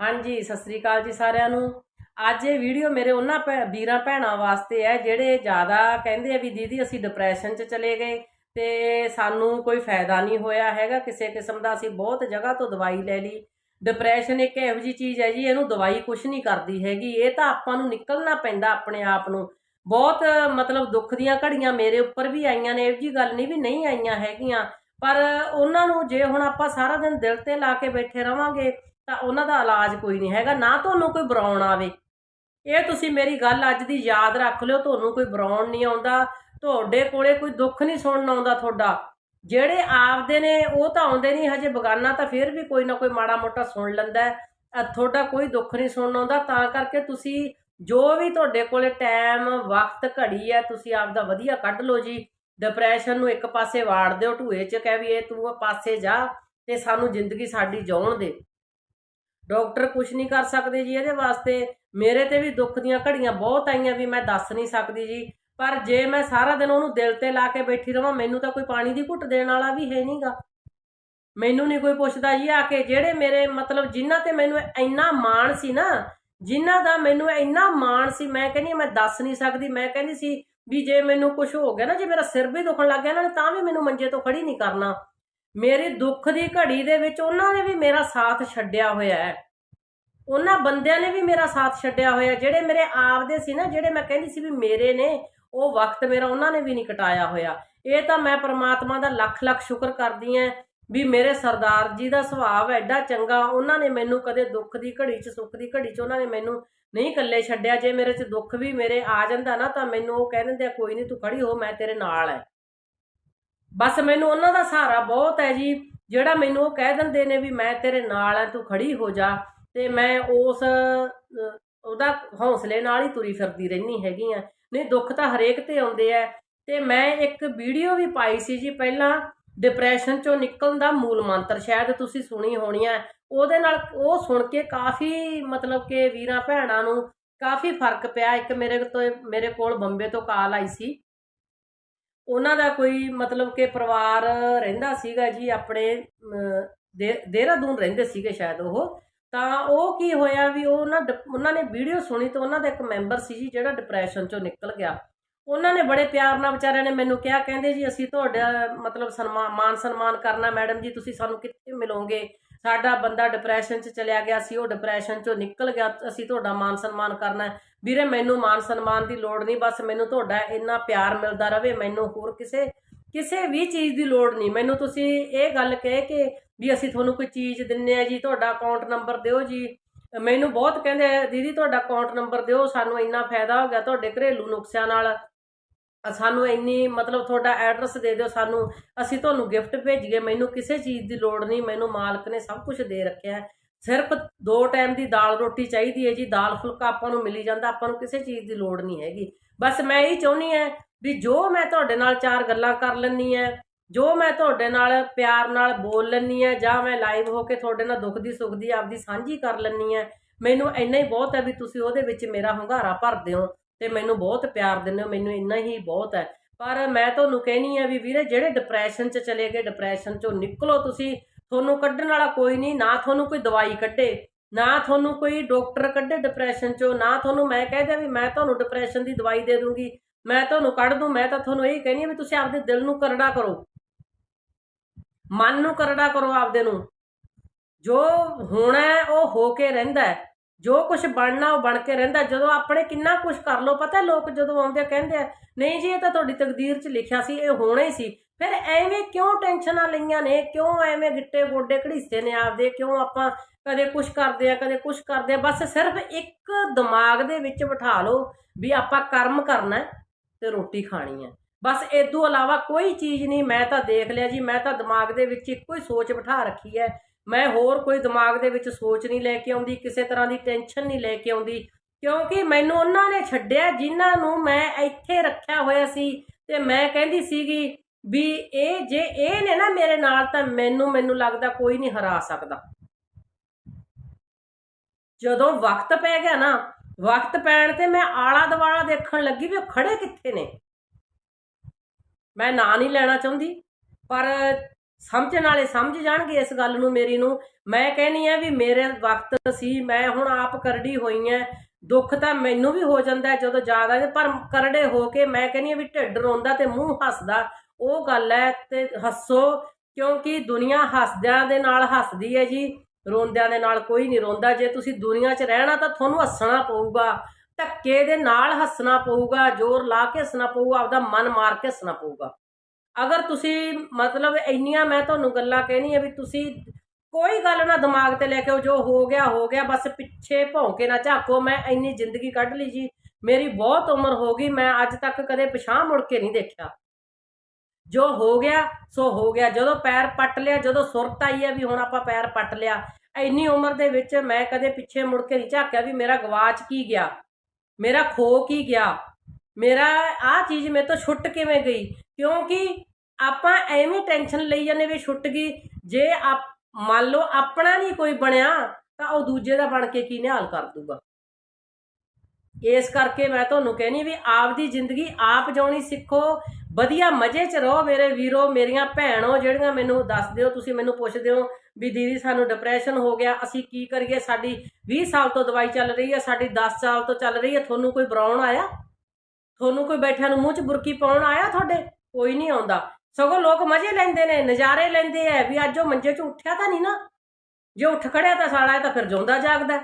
ਹਾਂਜੀ, ਸਤਿ ਸ੍ਰੀ ਅਕਾਲ ਜੀ ਸਾਰਿਆਂ ਨੂੰ। ਅੱਜ ਇਹ ਵੀਡੀਓ ਮੇਰੇ ਉਹਨਾਂ ਭੈ- ਵੀਰਾਂ ਭੈਣਾਂ ਵਾਸਤੇ ਹੈ, ਜਿਹੜੇ ਜ਼ਿਆਦਾ ਕਹਿੰਦੇ ਆ ਵੀ ਦੀਦੀ ਅਸੀਂ ਡਿਪਰੈਸ਼ਨ 'ਚ ਚਲੇ ਗਏ ਤੇ ਸਾਨੂੰ ਕੋਈ ਫਾਇਦਾ ਨਹੀਂ ਹੋਇਆ ਹੈਗਾ, ਕਿਸੇ ਕਿਸਮ ਦਾ ਅਸੀਂ ਬਹੁਤ ਜਗ੍ਹਾ ਤੋਂ ਦਵਾਈ ਲੈ ਲਈ। ਡਿਪਰੈਸ਼ਨ ਇੱਕ ਇਹੋ ਜੀ ਚੀਜ਼ ਹੈ ਜੀ, ਇਹਨੂੰ ਦਵਾਈ ਕੁਝ ਨਹੀਂ ਕਰਦੀ ਹੈਗੀ, ਇਹ ਤਾਂ ਆਪਾਂ ਨੂੰ ਨਿਕਲਣਾ ਪੈਂਦਾ ਆਪਣੇ ਆਪ ਨੂੰ। ਬਹੁਤ ਮਤਲਬ ਦੁੱਖ ਦੀਆਂ ਘੜੀਆਂ ਮੇਰੇ ਉੱਪਰ ਵੀ ਆਈਆਂ ਨੇ, ਇਹੋ ਜੀ ਗੱਲ ਨਹੀਂ ਵੀ ਨਹੀਂ ਆਈਆਂ ਹੈਗੀਆਂ, ਪਰ ਉਹਨਾਂ ਨੂੰ ਜੇ ਹੁਣ ਆਪਾਂ ਸਾਰਾ ਦਿਨ ਦਿਲ ਤੇ ਲਾ ਕੇ ਬੈਠੇ ਰਵਾਂਗੇ ਤਾਂ ਉਹਨਾਂ ਦਾ ਇਲਾਜ ਕੋਈ ਨਹੀਂ ਹੈਗਾ, ਨਾ ਤੁਹਾਨੂੰ ਕੋਈ ਬਰਾਉਣ ਆਵੇ। ਇਹ ਤੁਸੀਂ ਮੇਰੀ ਗੱਲ ਅੱਜ ਦੀ ਯਾਦ ਰੱਖ ਲਿਓ, ਤੁਹਾਨੂੰ ਕੋਈ ਬਰਾਉਣ ਨਹੀਂ ਆਉਂਦਾ, ਤੁਹਾਡੇ ਕੋਲੇ ਕੋਈ ਦੁੱਖ ਨਹੀਂ ਸੁਣਨ ਆਉਂਦਾ ਤੁਹਾਡਾ। ਜਿਹੜੇ ਆਪਦੇ ਨੇ, ਉਹ ਤਾਂ ਆਉਂਦੇ ਨਹੀਂ, ਹਜੇ ਬਗਾਨਾ ਤਾਂ ਫਿਰ ਵੀ ਕੋਈ ਨਾ ਕੋਈ ਮਾੜਾ ਮੋਟਾ ਸੁਣ ਲੈਂਦਾ ਤੁਹਾਡਾ ਕੋਈ ਦੁੱਖ ਨਹੀਂ ਸੁਣਨ ਆਉਂਦਾ, ਤਾਂ ਕਰਕੇ ਤੁਸੀਂ ਜੋ ਵੀ ਤੁਹਾਡੇ ਕੋਲੇ ਟਾਈਮ, ਵਕਤ ਘੜੀ ਹੈ, ਤੁਸੀਂ ਆਪਦਾ ਵਧੀਆ ਕੱਢ ਲਓ ਜੀ। ਡਿਪਰੈਸ਼ਨ ਨੂੰ ਇੱਕ ਪਾਸੇ ਵਾੜ ਦਿਓ ਢੂਏ 'ਚ ਕਹਿ ਵੀ ਇਹ ਤੂੰ ਪਾਸੇ ਜਾ ਤੇ ਸਾਨੂੰ ਜ਼ਿੰਦਗੀ ਸਾਡੀ ਜਿਉਣ ਦੇ। ਡਾਕਟਰ ਕੁਝ ਨਹੀਂ ਕਰ ਸਕਦੇ ਜੀ ਇਹਦੇ ਵਾਸਤੇ। ਮੇਰੇ ਤੇ ਵੀ ਦੁੱਖ ਦੀਆਂ ਘੜੀਆਂ ਬਹੁਤ ਆਈਆਂ ਵੀ ਮੈਂ ਦੱਸ ਨਹੀਂ ਸਕਦੀ ਜੀ। ਪਰ ਜੇ ਮੈਂ ਸਾਰਾ ਦਿਨ ਉਹਨੂੰ ਦਿਲ ਤੇ ਲਾ ਕੇ ਬੈਠੀ ਰਵਾਂ, ਮੈਨੂੰ ਤਾਂ ਕੋਈ ਪਾਣੀ ਦੀ ਘੁੱਟ ਦੇਣ ਵਾਲਾ ਵੀ ਹੈ ਨਹੀਂਗਾ। ਮੈਨੂੰ ਨਹੀਂ ਕੋਈ ਪੁੱਛਦਾ ਜੀ ਆ ਕੇ ਜਿਹੜੇ ਮੇਰੇ ਮਤਲਬ ਜਿਨ੍ਹਾਂ ਤੇ ਮੈਨੂੰ ਇੰਨਾ ਮਾਣ ਸੀ ਨਾ, ਜਿਨ੍ਹਾਂ ਦਾ ਮੈਨੂੰ ਇੰਨਾ ਮਾਣ ਸੀ, ਮੈਂ ਕਹਿੰਦੀ ਮੈਂ ਦੱਸ ਨਹੀਂ ਸਕਦੀ। ਮੈਂ ਕਹਿੰਦੀ ਸੀ ਵੀ ਜੇ ਮੈਨੂੰ ਕੁਝ ਹੋ ਗਿਆ ਨਾ, ਜੇ ਮੇਰਾ ਸਿਰ ਵੀ ਦੁਖਣ ਲੱਗ ਗਿਆ ਇਹਨਾਂ ਨੇ, ਤਾਂ ਵੀ ਮੈਨੂੰ ਮੰਜੇ ਤੋਂ ਖੜੀ ਨਹੀਂ ਕਰਨਾ। ਮੇਰੀ ਦੁੱਖ ਦੀ ਘੜੀ ਦੇ ਵਿੱਚ ਉਹਨਾਂ ਨੇ ਵੀ ਮੇਰਾ ਸਾਥ ਛੱਡਿਆ ਹੋਇਆ ਹੈ। ਉਹਨਾਂ ਬੰਦਿਆਂ ਨੇ ਵੀ ਮੇਰਾ ਸਾਥ ਛੱਡਿਆ ਹੋਇਆ ਜਿਹੜੇ ਮੇਰੇ ਆਪਦੇ ਸੀ ਨਾ, ਜਿਹੜੇ ਮੈਂ ਕਹਿੰਦੀ ਸੀ ਵੀ ਮੇਰੇ ਨੇ, ਉਹ ਵਕਤ ਮੇਰਾ ਉਹਨਾਂ ਨੇ ਵੀ ਨਹੀਂ ਕਟਾਇਆ ਹੋਇਆ। ਇਹ ਤਾਂ ਮੈਂ ਪ੍ਰਮਾਤਮਾ ਦਾ ਲੱਖ ਲੱਖ ਸ਼ੁਕਰ ਕਰਦੀ ਆਂ ਵੀ ਮੇਰੇ ਸਰਦਾਰ ਜੀ ਦਾ ਸੁਭਾਅ ਐਡਾ ਚੰਗਾ। ਉਹਨਾਂ ਨੇ ਮੈਨੂੰ ਕਦੇ ਦੁੱਖ ਦੀ ਘੜੀ 'ਚ, ਸੁੱਖ ਦੀ ਘੜੀ 'ਚ ਉਹਨਾਂ ਨੇ ਮੈਨੂੰ ਨਹੀਂ ਇਕੱਲੇ ਛੱਡਿਆ। ਜੇ ਮੇਰੇ 'ਚ ਦੁੱਖ ਵੀ ਮੇਰੇ ਆ ਜਾਂਦਾ ਨਾ, ਤਾਂ ਮੈਨੂੰ ਉਹ ਕਹਿ ਦਿੰਦੇ ਆ, ਕੋਈ ਨਹੀਂ ਤੂੰ ਖੜੀ ਹੋ, ਮੈਂ ਤੇਰੇ ਨਾਲ ਐ ਬਸ ਮੈਨੂੰ ਉਹਨਾਂ ਦਾ ਸਹਾਰਾ ਬਹੁਤ ਹੈ ਜੀ, ਜਿਹੜਾ ਮੈਨੂੰ ਉਹ ਕਹਿ ਦਿੰਦੇ ਨੇ ਵੀ ਮੈਂ ਤੇਰੇ ਨਾਲ ਐ ਤੂੰ ਖੜੀ ਹੋ ਜਾ ਤੇ ਮੈਂ ਉਸ ਉਹਦਾ ਹੌਸਲੇ ਨਾਲ ਹੀ ਤੁਰੀ ਫਿਰਦੀ ਰਹਿਣੀ ਹੈਗੀ ਆ ਨਹੀਂ, ਦੁੱਖ ਤਾਂ ਹਰੇਕ ਤੇ ਆਉਂਦੇ ਆ। ਤੇ ਮੈਂ ਇੱਕ ਵੀਡੀਓ ਵੀ ਪਾਈ ਸੀ ਜੀ, ਪਹਿਲਾਂ ਡਿਪਰੈਸ਼ਨ ਚੋਂ ਨਿਕਲਣ ਦਾ ਮੂਲ ਮੰਤਰ, ਸ਼ਾਇਦ ਤੁਸੀਂ ਸੁਣੀ ਹੋਣੀ ਹੈ। ਉਹਦੇ ਨਾਲ ਉਹ ਸੁਣ ਕੇ ਕਾਫੀ ਮਤਲਬ ਕਿ ਵੀਰਾਂ ਭੈਣਾਂ ਨੂੰ ਕਾਫੀ ਫ਼ਰਕ ਪਿਆ। ਇੱਕ ਮੇਰੇ ਤੋਂ, ਮੇਰੇ ਕੋਲ ਬੰਬੇ ਤੋਂ ਕਾਲ ਆਈ ਸੀ। ਉਹਨਾਂ ਦਾ ਕੋਈ ਮਤਲਬ ਕਿ ਪਰਿਵਾਰ ਰਹਿੰਦਾ ਸੀਗਾ ਜੀ, ਆਪਣੇ ਦੇ- ਦੇਹਰਾਦੂਨ ਰਹਿੰਦੇ ਸੀਗੇ ਸ਼ਾਇਦ ਉਹ। ਤਾਂ ਉਹ ਕੀ ਹੋਇਆ ਵੀ ਉਹ ਨਾ ਡਿਪ- ਉਹਨਾਂ ਨੇ ਵੀਡੀਓ ਸੁਣੀ ਤਾਂ ਉਹਨਾਂ ਦਾ ਇੱਕ ਮੈਂਬਰ ਸੀ ਜੀ ਜਿਹੜਾ ਡਿਪਰੈਸ਼ਨ ਚੋਂ ਨਿਕਲ ਗਿਆ। ਉਹਨਾਂ ਨੇ ਬੜੇ ਪਿਆਰ ਨਾਲ ਵਿਚਾਰਿਆਂ ਨੇ ਮੈਨੂੰ ਕਿਹਾ, ਕਹਿੰਦੇ ਜੀ ਅਸੀਂ ਤੁਹਾਡਾ ਮਤਲਬ ਸਨਮਾਨ ਮਾਨ ਸਨਮਾਨ ਕਰਨਾ, ਮੈਡਮ ਜੀ ਤੁਸੀਂ ਸਾਨੂੰ ਕਿੱਥੇ ਮਿਲੋਗੇ? ਸਾਡਾ ਬੰਦਾ ਡਿਪਰੈਸ਼ਨ 'ਚ ਚਲਿਆ ਗਿਆ ਸੀ ਉਹ ਡਿਪਰੈਸ਼ਨ 'ਚੋਂ ਨਿਕਲ ਗਿਆ, ਅਸੀਂ ਤੁਹਾਡਾ ਮਾਨ ਸਨਮਾਨ ਕਰਨਾ ਵੀਰੇ, ਮੈਨੂੰ ਮਾਨ ਸਨਮਾਨ ਦੀ ਲੋੜ ਨਹੀਂ, ਬਸ ਮੈਨੂੰ ਤੁਹਾਡਾ ਇੰਨਾ ਪਿਆਰ ਮਿਲਦਾ ਰਵੇ, ਮੈਨੂੰ ਹੋਰ ਕਿਸੇ ਕਿਸੇ ਵੀ ਚੀਜ਼ ਦੀ ਲੋੜ ਨਹੀਂ। ਮੈਨੂੰ ਤੁਸੀਂ ਇਹ ਗੱਲ ਕਹਿ ਕੇ ਵੀ ਅਸੀਂ ਤੁਹਾਨੂੰ ਕੋਈ ਚੀਜ਼ ਦਿੰਨੇ ਆ ਜੀ, ਤੁਹਾਡਾ ਅਕਾਊਂਟ ਨੰਬਰ ਦਿਓ ਜੀ। ਮੈਨੂੰ ਬਹੁਤ ਕਹਿੰਦੇ ਦੀਦੀ, ਤੁਹਾਡਾ ਅਕਾਊਂਟ ਨੰਬਰ ਦਿਓ, ਸਾਨੂੰ ਇੰਨਾ ਫਾਇਦਾ ਹੋ ਗਿਆ, ਤੁਹਾਡੇ ਘਰੇਲੂ ਨੁਕਸਿਆਂ ਨਾਲ। ਸਾਨੂੰ ਇੰਨੀ ਮਤਲਬ ਤੁਹਾਡਾ ਐਡਰੈਸ ਦੇ ਦਿਓ ਸਾਨੂੰ। ਅਸੀਂ ਤੁਹਾਨੂੰ ਗਿਫਟ ਭੇਜੀਏ, ਮੈਨੂੰ ਕਿਸੇ ਚੀਜ਼ ਦੀ ਲੋੜ ਨਹੀਂ, ਮੈਨੂੰ ਮਾਲਕ ਨੇ ਸਭ ਕੁਝ ਦੇ ਰੱਖਿਆ ਹੈ। ਸਿਰਫ ਦੋ ਟਾਈਮ ਦੀ ਦਾਲ ਰੋਟੀ ਚਾਹੀਦੀ ਹੈ ਜੀ, ਦਾਲ ਫੁਲਕਾ ਆਪਾਂ ਨੂੰ ਮਿਲੀ ਜਾਂਦਾ, ਆਪਾਂ ਨੂੰ ਕਿਸੇ ਚੀਜ਼ ਦੀ ਲੋੜ ਨਹੀਂ ਹੈਗੀ। ਬਸ ਮੈਂ ਇਹ ਚਾਹੁੰਦੀ ਹਾਂ ਵੀ ਜੋ ਮੈਂ ਤੁਹਾਡੇ ਨਾਲ ਚਾਰ ਗੱਲਾਂ ਕਰ ਲੈਣੀ ਹੈ, ਜੋ ਮੈਂ ਤੁਹਾਡੇ ਨਾਲ ਪਿਆਰ ਨਾਲ ਬੋਲ ਲੈਣੀ ਹੈ, ਜਾਂ ਮੈਂ ਲਾਈਵ ਹੋ ਕੇ ਤੁਹਾਡੇ ਨਾਲ ਦੁੱਖ ਦੀ ਸੁੱਖ ਦੀ ਆਪਦੀ ਸਾਂਝੀ ਕਰ ਲੈਣੀ ਹੈ, ਮੈਨੂੰ ਇੰਨਾ ਹੀ ਬਹੁਤ ਹੈ ਵੀ ਤੁਸੀਂ ਉਹਦੇ ਵਿੱਚ ਮੇਰਾ ਹੁੰਗਾਰਾ ਭਰਦੇ ਹੋ ਤੇ ਮੈਨੂੰ ਬਹੁਤ ਪਿਆਰ ਦਿੰਦੇ ਹੋ, ਮੈਨੂੰ ਇੰਨਾ ਹੀ ਬਹੁਤ ਹੈ। ਪਰ ਮੈਂ ਤੁਹਾਨੂੰ ਕਹਿਣੀ ਆ ਵੀ ਵੀਰੇ, ਜਿਹੜੇ ਡਿਪਰੈਸ਼ਨ 'ਚ ਚਲੇ ਗਏ ਡਿਪਰੈਸ਼ਨ 'ਚੋਂ ਨਿਕਲੋ ਤੁਸੀਂ, ਤੁਹਾਨੂੰ ਕੱਢਣ ਵਾਲਾ ਕੋਈ ਨਹੀਂ, ਨਾ ਤੁਹਾਨੂੰ ਕੋਈ ਦਵਾਈ ਕੱਢੇ, ਨਾ ਤੁਹਾਨੂੰ ਕੋਈ ਡਾਕਟਰ ਕੱਢੇ ਡਿਪਰੈਸ਼ਨ 'ਚੋਂ, ਨਾ ਤੁਹਾਨੂੰ ਮੈਂ ਕਹਿ ਦਿਆਂ ਵੀ ਮੈਂ ਤੁਹਾਨੂੰ ਡਿਪਰੈਸ਼ਨ ਦੀ ਦਵਾਈ ਦੇ ਦੂੰਗੀ, ਮੈਂ ਤੁਹਾਨੂੰ ਕੱਢ ਦੂੰ, ਮੈਂ ਤਾਂ ਤੁਹਾਨੂੰ ਇਹ ਕਹਿਣੀ ਆ ਵੀ ਤੁਸੀਂ ਆਪਦੇ ਦਿਲ ਨੂੰ ਕਰੜਾ ਕਰੋ। ਮਨ ਨੂੰ ਕਰੜਾ ਕਰੋ ਆਪਦੇ ਨੂੰ। ਜੋ ਹੋਣਾ ਉਹ ਹੋ ਕੇ ਰਹਿੰਦਾ ਹੈ। ਜੋ ਕੁਝ ਬਣਨਾ ਉਹ ਬਣ ਕੇ ਰਹਿੰਦਾ, ਜਦੋਂ ਆਪਣੇ ਕਿੰਨਾ ਕੁਝ ਕਰ ਲੋ ਪਤਾ ਲੋਕ ਜਦੋਂ ਆਉਂਦੇ ਆ ਕਹਿੰਦੇ ਆ, ਨਹੀਂ ਜੀ, ਇਹ ਤਾਂ ਤੁਹਾਡੀ ਤਕਦੀਰ 'ਚ ਲਿਖਿਆ ਸੀ, ਇਹ ਹੋਣਾ ਹੀ ਸੀ। ਫਿਰ ਐਵੇਂ ਕਿਉਂ ਟੈਨਸ਼ਨਾਂ ਲਈਆਂ ਨੇ? ਕਿਉਂ ਐਵੇਂ ਗਿੱਟੇ ਗੋਡੇ ਘੜੀਸੇ ਨੇ ਆਪਦੇ? ਕਿਉਂ ਆਪਾਂ ਕਦੇ ਕੁਝ ਕਰਦੇ ਆ, ਕਦੇ ਕੁਝ ਕਰਦੇ ਆ? ਬਸ ਸਿਰਫ ਇੱਕ ਦਿਮਾਗ ਦੇ ਵਿੱਚ ਬਿਠਾ ਲਓ ਵੀ ਆਪਾਂ ਕਰਮ ਕਰਨਾ ਹੈ ਤੇ ਰੋਟੀ ਖਾਣੀ ਹੈ। ਬਸ ਇਦੋਂ ਇਲਾਵਾ ਕੋਈ ਚੀਜ਼ ਨਹੀਂ, ਮੈਂ ਤਾਂ ਦੇਖ ਲਿਆ ਜੀ, ਮੈਂ ਤਾਂ ਦਿਮਾਗ ਦੇ ਵਿੱਚ ਇੱਕੋ ਹੀ ਸੋਚ ਬਿਠਾ ਰੱਖੀ ਹੈ ਮੈਂ ਹੋਰ ਕੋਈ ਦਿਮਾਗ ਦੇ ਵਿੱਚ ਸੋਚ ਨਹੀਂ ਲੈ ਕੇ ਆਉਂਦੀ, ਕਿਸੇ ਤਰ੍ਹਾਂ ਦੀ ਟੈਨਸ਼ਨ ਨਹੀਂ ਲੈ ਕੇ ਆਉਂਦੀ, ਕਿਉਂਕਿ ਮੈਨੂੰ ਉਹਨਾਂ ਨੇ ਛੱਡਿਆ ਜਿਨ੍ਹਾਂ ਨੂੰ ਮੈਂ ਇੱਥੇ ਰੱਖਿਆ ਹੋਇਆ ਸੀ ਤੇ ਮੈਂ ਕਹਿੰਦੀ ਸੀਗੀ ਵੀ ਇਹ ਜੇ ਇਹ ਨੇ ਨਾ ਮੇਰੇ ਨਾਲ ਤਾਂ ਮੈਨੂੰ ਮੈਨੂੰ ਲੱਗਦਾ ਕੋਈ ਨਹੀਂ ਹਰਾ ਸਕਦਾ। ਜਦੋਂ ਵਕਤ ਪੈ ਗਿਆ ਨਾ, ਵਕਤ ਪੈਣ ਤੇ ਮੈਂ ਆਲਾ ਦਵਾਲਾ ਦੇਖਣ ਲੱਗੀ ਵੀ ਉਹ ਖੜੇ ਕਿੱਥੇ ਨੇ। ਮੈਂ ਨਾਂ ਨਹੀਂ ਲੈਣਾ ਚਾਹੁੰਦੀ, ਪਰ ਸਮਝਣ ਵਾਲੇ ਸਮਝ ਜਾਣਗੇ ਇਸ ਗੱਲ ਨੂੰ ਮੇਰੀ ਨੂੰ। ਮੈਂ ਕਹਿੰਨੀ ਆ ਵੀ ਮੇਰੇ ਵਕਤ ਸੀ, ਮੈਂ ਹੁਣ ਆਪ ਕਰੜੀ ਹੋਈ ਐ ਦੁੱਖ ਤਾਂ ਮੈਨੂੰ ਵੀ ਹੋ ਜਾਂਦਾ ਹੈ ਜਦੋਂ ਜ਼ਿਆਦਾ ਪਰ ਕਰੜੇ ਹੋ ਕੇ ਮੈਂ ਕਹਿੰਨੀ ਆ ਵੀ ਢਿੱਡ ਰੋਂਦਾ ਤੇ ਮੂੰਹ ਹੱਸਦਾ। ਉਹ ਗੱਲ ਹੈ ਤੇ ਹੱਸੋ, ਕਿਉਂਕਿ ਦੁਨੀਆ ਹੱਸਦਿਆਂ ਦੇ ਨਾਲ ਹੱਸਦੀ ਹੈ ਜੀ, ਰੋਂਦਿਆਂ ਦੇ ਨਾਲ ਕੋਈ ਨਹੀਂ ਰੋਂਦਾ। ਜੇ ਤੁਸੀਂ ਦੁਨੀਆ 'ਚ ਰਹਿਣਾ ਤਾਂ ਤੁਹਾਨੂੰ ਹੱਸਣਾ ਪਊਗਾ, ਧੱਕੇ ਦੇ ਨਾਲ ਹੱਸਣਾ ਪਊਗਾ, ਜ਼ੋਰ ਲਾ ਕੇ ਹੱਸਣਾ ਪਊਗਾ, ਆਪਦਾ ਮਨ ਮਾਰ ਕੇ ਹੱਸਣਾ ਪਊਗਾ। ਅਗਰ ਤੁਸੀਂ ਮਤਲਬ ਇੰਨੀਆਂ ਮੈਂ ਤੁਹਾਨੂੰ ਗੱਲਾਂ ਕਹਿਣੀ ਆ ਵੀ ਤੁਸੀਂ ਕੋਈ ਗੱਲ ਨਾ ਦਿਮਾਗ ਤੇ ਲੈ ਕੇ ਜੋ ਹੋ ਗਿਆ ਹੋ ਗਿਆ, ਬਸ ਪਿੱਛੇ ਭੌਂਕੇ ਨਾ ਝਾਕੋ, ਮੈਂ ਇੰਨੀ ਜ਼ਿੰਦਗੀ ਕੱਢ ਲਈ ਜੀ, ਮੇਰੀ ਬਹੁਤ ਉਮਰ ਹੋ ਗਈ, ਮੈਂ ਅੱਜ ਤੱਕ ਕਦੇ ਪਿਛਾਂ ਮੁੜ ਕੇ ਨਹੀਂ ਦੇਖਿਆ। ਜੋ ਹੋ ਗਿਆ, ਸੋ ਹੋ ਗਿਆ, ਜਦੋਂ ਪੈਰ ਪੱਟ ਲਿਆ, ਜਦੋਂ ਸੁਰਤ ਆਈ ਹੈ ਵੀ ਹੁਣ ਆਪਾਂ ਪੈਰ ਪੱਟ ਲਿਆ, ਇੰਨੀ ਉਮਰ ਦੇ ਵਿੱਚ ਮੈਂ ਕਦੇ ਪਿੱਛੇ ਮੁੜ ਕੇ ਨਹੀਂ ਝਾਕਿਆ ਵੀ ਮੇਰਾ ਗਵਾਚ ਕੀ ਗਿਆ, ਮੇਰਾ ਖੋ ਕੀ ਗਿਆ। ਮੇਰਾ ਆਹ ਚੀਜ਼ ਮੇਰੇ ਤੋਂ ਛੁੱਟ ਕਿਵੇਂ ਗਈ? ਕਿਉਂਕਿ ਆਪਾਂ ਐਵੇਂ ਟੈਨਸ਼ਨ ਲਈ ਜਾਂਦੇ ਵੀ ਛੁੱਟ ਗਈ। ਜੇ ਆਪ, ਮੰਨ ਲਓ ਆਪਣਾ ਨਹੀਂ ਕੋਈ ਬਣਿਆ, ਤਾਂ ਉਹ ਦੂਜੇ ਦਾ ਬਣ ਕੇ ਕੀ ਨਿਹਾਲ ਕਰ ਦੂਗਾ? ਇਸ ਕਰਕੇ ਮੈਂ ਤੁਹਾਨੂੰ ਕਹਿੰਨੀ ਵੀ ਆਪਦੀ ਜ਼ਿੰਦਗੀ ਆਪ ਜਿਉਣੀ ਸਿੱਖੋ। ਵਧੀਆ ਮਜ਼ੇ 'ਚ ਰਹੋ ਮੇਰੇ ਵੀਰੋ, ਮੇਰੀਆਂ ਭੈਣੋ, ਜਿਹੜੀਆਂ ਮੈਨੂੰ ਦੱਸਦੇ ਹੋ, ਤੁਸੀਂ ਮੈਨੂੰ ਪੁੱਛਦੇ ਹੋ ਵੀ ਦੀਦੀ ਸਾਨੂੰ ਡਿਪਰੈਸ਼ਨ ਹੋ ਗਿਆ, ਅਸੀਂ ਕੀ ਕਰੀਏ? ਸਾਡੀ 20 ਸਾਲ ਤੋਂ ਦਵਾਈ ਚੱਲ ਰਹੀ ਹੈ, ਸਾਡੀ 10 ਸਾਲ ਤੋਂ ਚੱਲ ਰਹੀ ਹੈ, ਤੁਹਾਨੂੰ ਕੋਈ ਬਰਾਉਣ ਆਇਆ? ਤੁਹਾਨੂੰ ਕੋਈ ਬੈਠਿਆਂ ਨੂੰ ਮੂੰਹ 'ਚ ਬੁਰਕੀ ਪਾਉਣ ਆਇਆ ਤੁਹਾਡੇ? ਕੋਈ ਨਹੀਂ ਆਉਂਦਾ। ਸਗੋਂ ਲੋਕ ਮਜ਼ੇ ਲੈਂਦੇ ਨੇ, ਨਜ਼ਾਰੇ ਲੈਂਦੇ ਐ ਵੀ ਅੱਜ ਉਹ ਮੰਜੇ 'ਚ ਉੱਠਿਆ ਤਾਂ ਨਹੀਂ ਨਾ। ਜੇ ਉੱਠ ਖੜਿਆ ਤਾਂ ਸਾਲਾ ਇਹ ਤਾਂ ਫਿਰ ਜਿਉਂਦਾ ਜਾਗਦਾ।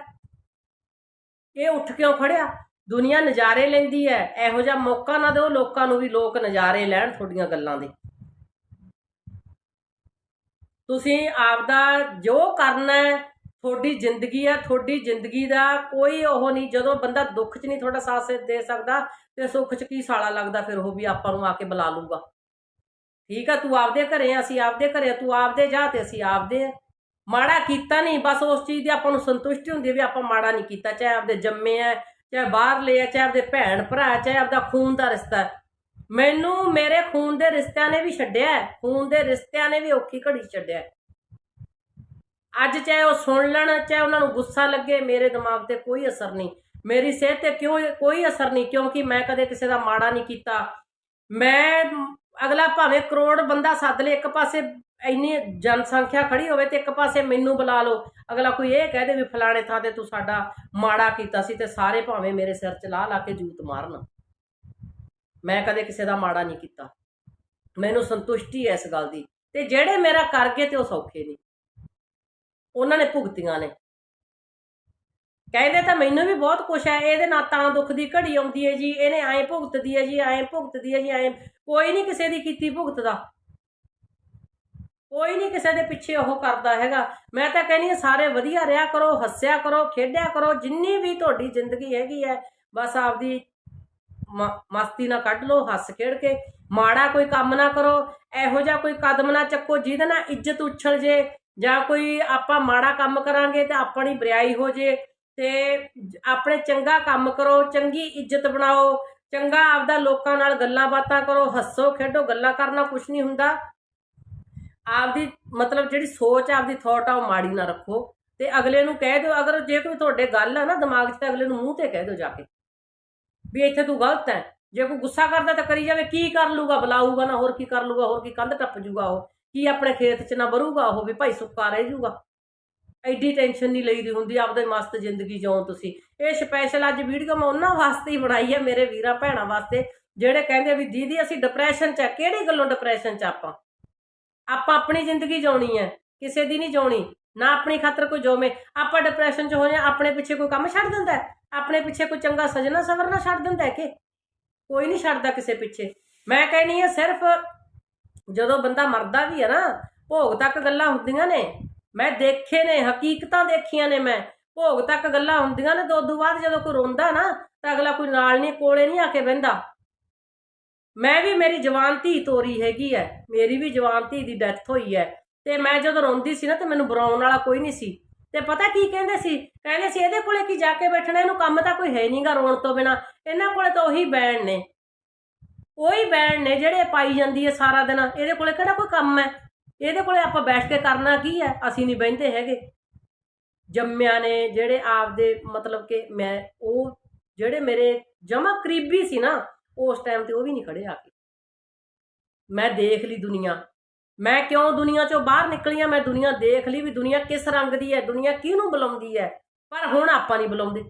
ਇਹ ਉੱਠ ਕਿਉਂ ਖੜਿਆ? ਦੁਨੀਆ ਨਜ਼ਾਰੇ ਲੈਂਦੀ ਐ, ਇਹੋ ਜਿਹਾ ਮੌਕਾ ਨਾ ਦਿਓ ਲੋਕਾਂ ਨੂੰ ਵੀ ਲੋਕ ਨਜ਼ਾਰੇ ਲੈਣ ਤੁਹਾਡੀਆਂ ਗੱਲਾਂ ਦੇ। ਤੁਸੀਂ ਆਪਦਾ ਜੋ ਕਰਨਾ ਤੁਹਾਡੀ ਜ਼ਿੰਦਗੀ ਹੈ ਤੁਹਾਡੀ ਜ਼ਿੰਦਗੀ ਦਾ ਕੋਈ ਉਹ ਨਹੀਂ ਜਦੋਂ ਬੰਦਾ ਦੁੱਖ 'ਚ ਨਹੀਂ ਤੁਹਾਡਾ ਸਾਥ ਦੇ ਸਕਦਾ ਤੇ ਸੁੱਖ 'ਚ ਕੀ ਸਾਲਾ ਲੱਗਦਾ ਫਿਰ ਉਹ ਵੀ ਆਪਾਂ ਨੂੰ ਆ ਕੇ ਬੁਲਾ ਲੂਗਾ ਠੀਕ ਆ ਤੂੰ ਆਪਦੇ ਘਰੇ ਆ ਅਸੀਂ ਆਪਦੇ ਘਰੇ ਆ, ਤੂੰ ਆਪਦੇ ਜਾ ਤੇ ਅਸੀਂ ਆਪਦੇ ਆ। ਮਾੜਾ ਕੀਤਾ ਨਹੀਂ ਬਸ ਉਸ ਚੀਜ਼ ਦੀ ਆਪਾਂ ਨੂੰ ਸੰਤੁਸ਼ਟੀ ਹੁੰਦੀ ਵੀ ਆਪਾਂ ਮਾੜਾ ਨਹੀਂ ਕੀਤਾ ਚਾਹੇ ਆਪਦੇ ਜੰਮੇ ਆ ਚਾਹੇ ਬਾਹਰ ਲਏ ਚਾਹੇ ਆਪਦੇ ਭੈਣ ਭਰਾ ਚਾਹੇ ਆਪਦਾ ਖੂਨ ਦਾ ਰਿਸ਼ਤਾ। ਹੈ। ਮੈਨੂੰ ਮੇਰੇ ਖੂਨ ਦੇ ਰਿਸ਼ਤਿਆਂ ਨੇ ਵੀ ਛੱਡਿਆ ਖੂਨ ਦੇ ਰਿਸ਼ਤਿਆਂ ਨੇ ਵੀ ਔਖੀ ਘੜੀ ਛੱਡਿਆ। ਅੱਜ ਚਾਹੇ ਉਹ ਸੁਣ ਲੈਣ, ਚਾਹੇ ਉਹਨਾਂ ਨੂੰ ਗੁੱਸਾ ਲੱਗੇ, ਮੇਰੇ ਦਿਮਾਗ ਤੇ ਕੋਈ ਅਸਰ ਨਹੀਂ। ਮੇਰੀ ਸਿਹਤ ਤੇ ਕਿਉਂ ਕੋਈ ਅਸਰ ਨਹੀਂ, ਕਿਉਂਕਿ ਮੈਂ ਕਦੇ ਕਿਸੇ ਦਾ ਮਾੜਾ ਨਹੀਂ ਕੀਤਾ। ਮੈਂ ਅਗਲਾ ਭਾਵੇਂ ਕਰੋੜ ਬੰਦਾ ਸੱਦ ਲੇ, ਇੱਕ ਪਾਸੇ ਇੰਨੀ ਜਨਸੰਖਿਆ ਖੜੀ ਹੋਵੇ ਤੇ ਇੱਕ ਪਾਸੇ ਮੈਨੂੰ ਬੁਲਾ ਲਓ। ਅਗਲਾ ਕੋਈ ਇਹ ਕਹਿ ਦੇ ਵੀ ਫਲਾਣੇ ਥਾਂ ਤੇ ਤੂੰ ਸਾਡਾ ਮਾੜਾ ਕੀਤਾ ਸੀ ਤੇ ਸਾਰੇ ਭਾਵੇਂ ਮੇਰੇ ਸਿਰ 'ਚ ਲਾ ਲਾ ਕੇ ਜੂਤ ਮਾਰਨ। ਮੈਂ ਕਦੇ ਕਿਸੇ ਦਾ ਮਾੜਾ ਨਹੀਂ ਕੀਤਾ। ਮੈਨੂੰ ਸੰਤੁਸ਼ਟੀ ਹੈ ਇਸ ਗੱਲ ਦੀ। ਤੇ ਜਿਹੜੇ ਮੇਰਾ ਕਰ ਗਏ ਤੇ ਉਹ ਸੌਖੇ ਨਹੀਂ ਉਹਨਾਂ ਨੇ ਭੁਗਤੀਆਂ ਨੇ। ਕਹਿੰਦੇ ਤਾਂ ਮੈਨੂੰ ਵੀ ਬਹੁਤ ਕੁਛ ਹੈ, ਇਹਦੇ ਨਾਲ ਤਾਂ ਦੁੱਖ ਦੀ ਘੜੀ ਆਉਂਦੀ ਹੈ ਜੀ, ਇਹਨੇ ਐਂ ਭੁਗਤਦੀ ਹੈ ਜੀ, ਐਂ ਭੁਗਤਦੀ ਹੈ ਜੀ, ਐਂ, ਕੋਈ ਨਹੀਂ ਕਿਸੇ ਦੀ ਕੀਤੀ ਭੁਗਤਦਾ। ਕੋਈ ਨਹੀਂ ਕਿਸੇ ਦੇ ਪਿੱਛੇ ਉਹ ਕਰਦਾ ਹੈਗਾ। ਮੈਂ ਤਾਂ ਕਹਿੰਦੀ ਹਾਂ, ਸਾਰੇ ਵਧੀਆ ਰਿਹਾ ਕਰੋ, ਹੱਸਿਆ ਕਰੋ, ਖੇਡਿਆ ਕਰੋ, ਜਿੰਨੀ ਵੀ ਤੁਹਾਡੀ ਜ਼ਿੰਦਗੀ ਹੈਗੀ ਹੈ, ਬਸ ਆਪਦੀ ਮ- ਮਸਤੀ ਨਾਲ ਕੱਢ ਲਓ, ਹੱਸ ਖੇਡ ਕੇ, ਮਾੜਾ ਕੋਈ ਕੰਮ ਨਾ ਕਰੋ, ਇਹੋ ਜਿਹਾ ਕੋਈ ਕਦਮ ਨਾ ਚੱਕੋ, ਜਿਹਦੇ ਨਾਲ ਇੱਜ਼ਤ ਉਛਲ ਜੇ ਜਾਂ ਕੋਈ ਆਪਾਂ ਮਾੜਾ ਕੰਮ ਕਰਾਂਗੇ ਤਾਂ ਆਪਣੀ ਬਰਿਆਈ ਹੋ ਜੇ ਤੇ ਆਪਣੇ ਚੰਗਾ ਕੰਮ ਕਰੋ, ਚੰਗੀ ਇੱਜ਼ਤ ਬਣਾਓ, ਚੰਗਾ ਆਪਦਾ ਲੋਕਾਂ ਨਾਲ ਗੱਲਾਂ ਬਾਤਾਂ ਕਰੋ, ਹੱਸੋ, ਖੇਡੋ, ਗੱਲਾਂ ਕਰਨਾ ਕੁਝ ਨਹੀਂ ਹੁੰਦਾ। ਆਪਦੀ ਮਤਲਬ ਜਿਹੜੀ ਸੋਚ ਆ ਆਪਦੀ ਥੋਟ ਆ ਉਹ ਮਾੜੀ ਨਾ ਰੱਖੋ ਤੇ ਅਗਲੇ ਨੂੰ ਕਹਿ ਦਿਓ, ਅਗਰ ਜੇ ਕੋਈ ਤੁਹਾਡੇ ਗੱਲ ਆ ਨਾ ਦਿਮਾਗ 'ਚ ਤਾਂ ਅਗਲੇ ਨੂੰ ਮੂੰਹ ਤੇ ਕਹਿ ਦਿਓ ਜਾ ਕੇ ਵੀ ਇੱਥੇ ਤੂੰ ਗਲਤ ਹੈ। ਜੇ ਕੋਈ ਗੁੱਸਾ ਕਰਦਾ ਤਾਂ ਕਰੀ ਜਾਵੇ, ਕੀ ਕਰ ਲੂਗਾ ਬੁਲਾਊਗਾ ਨਾ, ਹੋਰ ਕੀ ਕਰ ਲੂਗਾ ਹੋਰ ਕੀ ਕੰਧ ਟੱਪ ਜੂਗਾ ਉਹ। ਕੀ ਆਪਣੇ ਖੇਤ 'ਚ ਨਾ ਵਰੂਗਾ ਉਹ ਵੀ ਭਾਈ ਸੁੱਕਾ ਰਹਿ ਜੂਗਾ ਐਡੀ ਟੈਨਸ਼ਨ ਨਹੀਂ ਲਈਦੀ ਹੁੰਦੀ, ਆਪਦੇ ਮਸਤ ਜ਼ਿੰਦਗੀ ਜਿਉਂ ਤੁਸੀਂ। ਇਹ ਸਪੈਸ਼ਲ ਅੱਜ ਵੀਡੀਓ ਮੈਂ ਉਹਨਾਂ ਵਾਸਤੇ ਹੀ ਬਣਾਈ ਹੈ ਮੇਰੇ ਵੀਰਾਂ ਭੈਣਾਂ ਵਾਸਤੇ, ਜਿਹੜੇ ਕਹਿੰਦੇ ਵੀ ਦੀਦੀ ਅਸੀਂ ਡਿਪਰੈਸ਼ਨ 'ਚ ਆ, ਕਿਹੜੀ ਗੱਲੋਂ ਡਿਪਰੈਸ਼ਨ 'ਚ ਆਪਾਂ? ਆਪਾਂ ਆਪਣੀ ਜ਼ਿੰਦਗੀ ਜਿਉਣੀ ਹੈ, ਕਿਸੇ ਦੀ ਨਹੀਂ ਜਿਉਣੀ, ਨਾ ਆਪਣੀ ਖਾਤਰ ਕੋਈ ਜੋਵੇਂ ਆਪਾਂ ਡਿਪਰੈਸ਼ਨ 'ਚ ਹੋ ਜਾ ਆਪਣੇ ਪਿੱਛੇ ਕੋਈ ਕੰਮ ਛੱਡ ਦਿੰਦਾ ਆਪਣੇ ਪਿੱਛੇ ਕੋਈ ਚੰਗਾ ਸਜਣਾ ਸਵਰਨਾ ਛੱਡ ਦਿੰਦਾ ਕਿ? ਕੋਈ ਨਹੀਂ ਛੱਡਦਾ ਕਿਸੇ ਪਿੱਛੇ। ਮੈਂ ਕਹਿੰਨੀ ਆ ਸਿਰਫ ਜਦੋਂ ਬੰਦਾ ਮਰਦਾ ਵੀ ਹੈ ਨਾ, ਭੋਗ ਤੱਕ ਗੱਲਾਂ ਹੁੰਦੀਆਂ ਨੇ। ਮੈਂ ਦੇਖੇ ਨੇ, ਹਕੀਕਤਾਂ ਦੇਖੀਆਂ ਨੇ ਮੈਂ। ਭੋਗ ਤੱਕ ਗੱਲਾਂ ਹੁੰਦੀਆਂ ਨੇ, ਤੋਂ ਉਦੋਂ ਬਾਅਦ ਜਦੋਂ ਕੋਈ ਰੋਂਦਾ ਨਾ, ਤਾਂ ਅਗਲਾ ਕੋਈ ਨਾਲ ਨਹੀਂ, ਕੋਲੇ ਨਹੀਂ ਆ ਕੇ ਬਹਿੰਦਾ। ਮੈਂ ਵੀ ਮੇਰੀ ਜਵਾਨ ਧੀ ਤੋਰੀ ਹੈਗੀ ਐ। ਮੇਰੀ ਵੀ ਜਵਾਨ ਧੀ ਦੀ ਡੈਥ ਹੋਈ ਐ। ਤੇ ਮੈਂ ਜਦੋਂ ਰੋਂਦੀ ਸੀ ਨਾ, ਤੇ ਮੈਨੂੰ ਬੁਲਾਉਣ ਵਾਲਾ ਕੋਈ ਨਹੀਂ ਸੀ। ਤੇ ਪਤਾ ਕੀ ਕਹਿੰਦੇ ਸੀ? ਕਹਿੰਦੇ ਸੀ, ਇਹਦੇ ਕੋਲੇ ਕੀ ਜਾ ਕੇ ਬੈਠਣਾ? ਇਹਨੂੰ ਕੰਮ ਤਾਂ ਕੋਈ ਹੈ ਨਹੀਂਗਾ ਰੋਣ ਤੋਂ ਬਿਨਾ। ਇਹਨਾਂ ਕੋਲੇ ਤਾਂ ਉਹੀ ਬੈਣ ਨੇ। ਉਹੀ ਬੈਂਡ ਨੇ ਜਿਹੜੇ ਪਾਈ ਜਾਂਦੀ ਹੈ ਸਾਰਾ ਦਿਨ, ਇਹਦੇ ਕੋਲੇ ਕਿਹੜਾ ਕੋਈ ਕੰਮ ਹੈ? ਇਹਦੇ ਕੋਲੇ ਆਪਾਂ ਬੈਠ ਕੇ ਕਰਨਾ ਕੀ ਹੈ? ਅਸੀਂ ਨਹੀਂ ਬਹਿੰਦੇ ਹੈਗੇ। ਜੰਮਿਆਂ ਨੇ, ਜਿਹੜੇ ਆਪਦੇ ਮਤਲਬ ਕਿ ਮੈਂ, ਉਹ ਜਿਹੜੇ ਮੇਰੇ ਜਮਾ ਕਰੀਬੀ ਸੀ ਨਾ, ਉਸ ਟਾਈਮ ਤੇ ਉਹ ਵੀ ਨਹੀਂ ਖੜੇ ਆ ਕੇ। ਮੈਂ ਦੇਖ ਲਈ ਦੁਨੀਆ। ਮੈਂ ਕਿਉਂ ਦੁਨੀਆ ਚੋਂ ਬਾਹਰ ਨਿਕਲੀ ਆ? ਮੈਂ ਦੁਨੀਆ ਦੇਖ ਲਈ ਵੀ ਦੁਨੀਆ ਕਿਸ ਰੰਗ ਦੀ ਹੈ, ਦੁਨੀਆ ਕਿਹਨੂੰ ਬੁਲਾਉਂਦੀ ਹੈ? ਪਰ ਹੁਣ ਆਪਾਂ ਨਹੀਂ ਬੁਲਾਉਂਦੇ।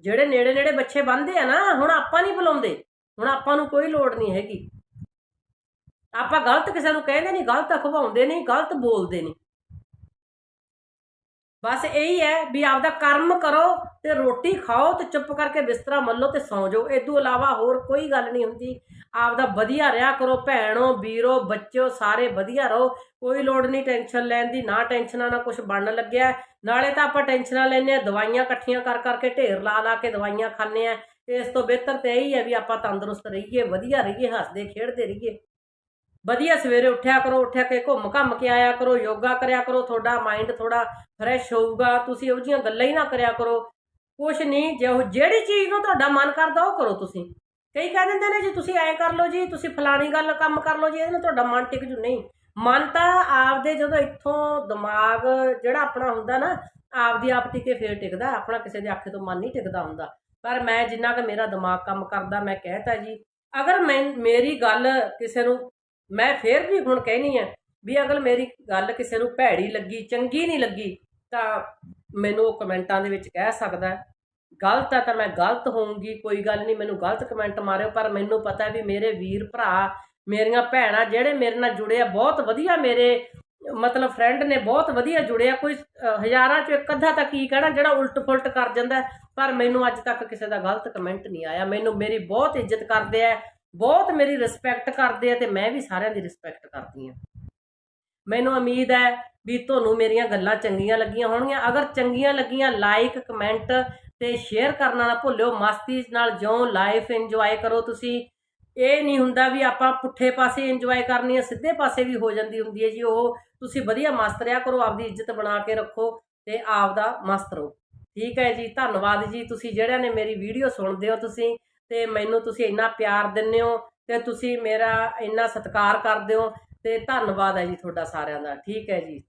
ਜਿਹੜੇ ਨੇੜੇ ਨੇੜੇ ਬੱਚੇ ਬੰਦੇ ਆ ਨਾ, ਹੁਣ ਆਪਾਂ ਨਹੀਂ ਬੁਲਾਉਂਦੇ। ਹੁਣ ਆਪਾਂ ਨੂੰ ਕੋਈ ਲੋੜ ਨਹੀਂ ਹੈਗੀ। ਆਪਾਂ ਗਲਤ ਕਿਸੇ ਨੂੰ ਕਹਿੰਦੇ ਨਹੀਂ, ਗਲਤ ਅਖਵਾਉਂਦੇ ਨਹੀਂ, ਗਲਤ ਬੋਲਦੇ ਨਹੀਂ। ਬਸ ਇਹੀ ਹੈ ਵੀ ਆਪਦਾ ਕਰਮ ਕਰੋ ਤੇ ਰੋਟੀ ਖਾਓ ਤੇ ਚੁੱਪ ਕਰਕੇ ਬਿਸਤਰਾ ਮੱਲੋ ਤੇ ਸੌਂ ਜਾਓ। ਇਦੋਂ ਇਲਾਵਾ ਹੋਰ ਕੋਈ ਗੱਲ ਨਹੀਂ ਹੁੰਦੀ। ਆਪਦਾ ਵਧੀਆ ਰਿਹਾ ਕਰੋ, ਭੈਣੋ, ਵੀਰੋ, ਬੱਚਿਓ, ਸਾਰੇ ਵਧੀਆ ਰਹੋ। ਕੋਈ ਲੋੜ ਨਹੀਂ ਟੈਨਸ਼ਨ ਲੈਣ ਦੀ, ਨਾ ਟੈਨਸ਼ਨਾਂ ਨਾਲ ਕੁਝ ਬਣਨ ਲੱਗਿਆ। ਨਾਲੇ ਤਾਂ ਆਪਾਂ ਟੈਨਸ਼ਨਾਂ ਲੈਂਦੇ ਆ ਦਵਾਈਆਂ ਇਕੱਠੀਆਂ ਕਰ ਕਰਕੇ ਢੇਰ ਲਾ ਲਾ ਕੇ ਦਵਾਈਆਂ ਖਾਂਦੇ ਆ ਇਸ ਤੋਂ ਬਿਹਤਰ ਤੇ ਇਹੀ ਹੈ ਵੀ ਆਪਾਂ ਤੰਦਰੁਸਤ ਰਹੀਏ, ਵਧੀਆ ਰਹੀਏ, ਹੱਸਦੇ, ਖੇਡਦੇ ਰਹੀਏ। ਵਧੀਆ ਸਵੇਰੇ ਉੱਠਿਆ ਕਰੋ, ਉੱਠਿਆ ਕੇ ਘੁੰਮ ਘੰਮ ਕੇ ਆਇਆ ਕਰੋ, ਯੋਗਾ ਕਰਿਆ ਕਰੋ, ਤੁਹਾਡਾ ਮਾਈਂਡ ਥੋੜਾ ਫਰੈਸ਼ ਹੋਊਗਾ, ਤੁਸੀਂ ਇਹੋ ਜਿਹੀਆਂ ਗੱਲਾਂ ਹੀ ਨਾ ਕਰਿਆ ਕਰੋ। ਕੁਛ ਨਹੀਂ ਜੇ ਉਹ ਜਿਹੜੀ ਚੀਜ਼ ਨੂੰ ਤੁਹਾਡਾ ਮਨ ਕਰਦਾ ਉਹ ਕਰੋ ਤੁਸੀਂ। ਕਈ ਕਹਿ ਦਿੰਦੇ ਨੇ ਜੀ, ਤੁਸੀਂ ਐਂ ਕਰ ਲਓ ਜੀ, ਤੁਸੀਂ ਫਲਾਣੀ ਗੱਲ ਕੰਮ ਕਰ ਲਓ ਜੀ, ਇਹਦੇ ਨਾਲ ਤੁਹਾਡਾ ਮਨ ਟਿਕ ਜੂ। ਨਹੀਂ, ਮਨ ਤਾਂ ਆਪਦੇ ਜਦੋਂ ਇੱਥੋਂ ਦਿਮਾਗ ਜਿਹੜਾ ਆਪਣਾ ਹੁੰਦਾ ਨਾ, ਆਪਦੀ ਆਪ ਟਿਕੇ ਫੇਰ ਟਿਕਦਾ, ਆਪਣਾ ਕਿਸੇ ਦੇ ਆਖੇ ਤੋਂ ਮਨ ਨਹੀਂ ਟਿਕਦਾ ਹੁੰਦਾ। ਪਰ ਮੈਂ ਜਿੰਨਾ ਕਿ ਮੇਰਾ ਦਿਮਾਗ ਕੰਮ ਕਰਦਾ, ਮੈਂ ਕਹਿਤਾ ਜੀ, ਅਗਰ ਮੈਂ, ਮੇਰੀ ਗੱਲ ਕਿਸੇ ਨੂੰ ਮੈਂ ਫੇਰ ਵੀ ਹੁਣ ਕਹਿਣੀ ਹੈ ਵੀ ਅਗਰ ਮੇਰੀ ਗੱਲ ਕਿਸੇ ਨੂੰ ਭੈੜੀ ਲੱਗੀ, ਚੰਗੀ ਨਹੀਂ ਲੱਗੀ, ਤਾਂ ਮੈਨੂੰ ਉਹ ਕਮੈਂਟਾਂ ਦੇ ਵਿੱਚ ਕਹਿ ਸਕਦਾ ਗਲਤ ਹੈ ਤਾਂ ਮੈਂ ਗਲਤ ਹੋਊਂਗੀ, ਕੋਈ ਗੱਲ ਨਹੀਂ, ਮੈਨੂੰ ਗਲਤ ਕਮੈਂਟ ਮਾਰਿਓ, ਪਰ ਮੈਨੂੰ ਪਤਾ ਵੀ ਮੇਰੇ ਵੀਰ ਭਰਾ, ਮੇਰੀਆਂ ਭੈਣਾਂ ਜਿਹੜੇ ਮੇਰੇ ਨਾਲ ਜੁੜੇ ਆ, ਬਹੁਤ ਵਧੀਆ ਮੇਰੇ, ਮਤਲਬ ਫਰੈਂਡ ਨੇ ਬਹੁਤ ਵਧੀਆ ਜੁੜਿਆ ਕੋਈ ਹਜ਼ਾਰਾਂ ਚੋਂ ਇੱਕ ਅੱਧਾ ਤਾਂ ਕੀ ਕਹਿਣਾ, ਜਿਹੜਾ ਉਲਟ ਫੁਲਟ ਕਰ ਜਾਂਦਾ ਪਰ ਮੈਨੂੰ ਅੱਜ ਤੱਕ ਕਿਸੇ ਦਾ ਗਲਤ ਕਮੈਂਟ ਨਹੀਂ ਆਇਆ। ਮੈਨੂੰ ਮੇਰੀ ਬਹੁਤ ਇੱਜ਼ਤ ਕਰਦੇ ਆ ਬਹੁਤ ਮੇਰੀ ਰਿਸਪੈਕਟ ਕਰਦੇ ਆ ਤੇ ਮੈਂ ਵੀ ਸਾਰਿਆਂ ਦੀ ਰਿਸਪੈਕਟ ਕਰਦੀ ਆ। ਮੈਨੂੰ ਉਮੀਦ ਹੈ ਵੀ ਤੁਹਾਨੂੰ ਮੇਰੀਆਂ ਗੱਲਾਂ ਚੰਗੀਆਂ ਲੱਗੀਆਂ ਹੋਣਗੀਆਂ। ਅਗਰ ਚੰਗੀਆਂ ਲੱਗੀਆਂ ਲਾਈਕ ਕਮੈਂਟ ਤੇ ਸ਼ੇਅਰ ਕਰਨਾ ਨਾ ਭੁੱਲਿਓ ਮਸਤੀ ਨਾਲ ਜਿਉਂ ਲਾਈਫ ਇੰਜੋਏ ਕਰੋ ਤੁਸੀਂ। ਇਹ ਨਹੀਂ ਹੁੰਦਾ ਵੀ ਆਪਾਂ ਪੁੱਠੇ ਪਾਸੇ ਇੰਜੋਏ ਕਰਨੀ ਹੈ ਸਿੱਧੇ ਪਾਸੇ ਵੀ ਹੋ ਜਾਂਦੀ ਹੁੰਦੀ ਹੈ ਜੀ ਉਹ। ਤੁਸੀਂ ਵਧੀਆ ਮਸਤ ਰਿਆ ਕਰੋ, ਆਪਦੀ ਇੱਜ਼ਤ ਬਣਾ ਕੇ ਰੱਖੋ ਤੇ ਆਪਦਾ ਮਸਤ ਰਹੋ। ਠੀਕ ਹੈ ਜੀ, ਧੰਨਵਾਦ ਜੀ। ਤੁਸੀਂ ਜਿਹੜਿਆਂ ਨੇ ਮੇਰੀ ਵੀਡੀਓ ਸੁਣਦੇ ਹੋ ਤੁਸੀਂ। ਤੇ ਮੈਨੂੰ ਤੁਸੀਂ ਇੰਨਾ ਪਿਆਰ ਦਿੰਦੇ ਹੋ ਤੇ ਤੁਸੀਂ ਮੇਰਾ ਇੰਨਾ ਸਤਿਕਾਰ ਕਰਦੇ ਹੋ ਤੇ ਧੰਨਵਾਦ ਹੈ ਜੀ ਤੁਹਾਡਾ ਸਾਰਿਆਂ ਦਾ। ਠੀਕ ਹੈ ਜੀ।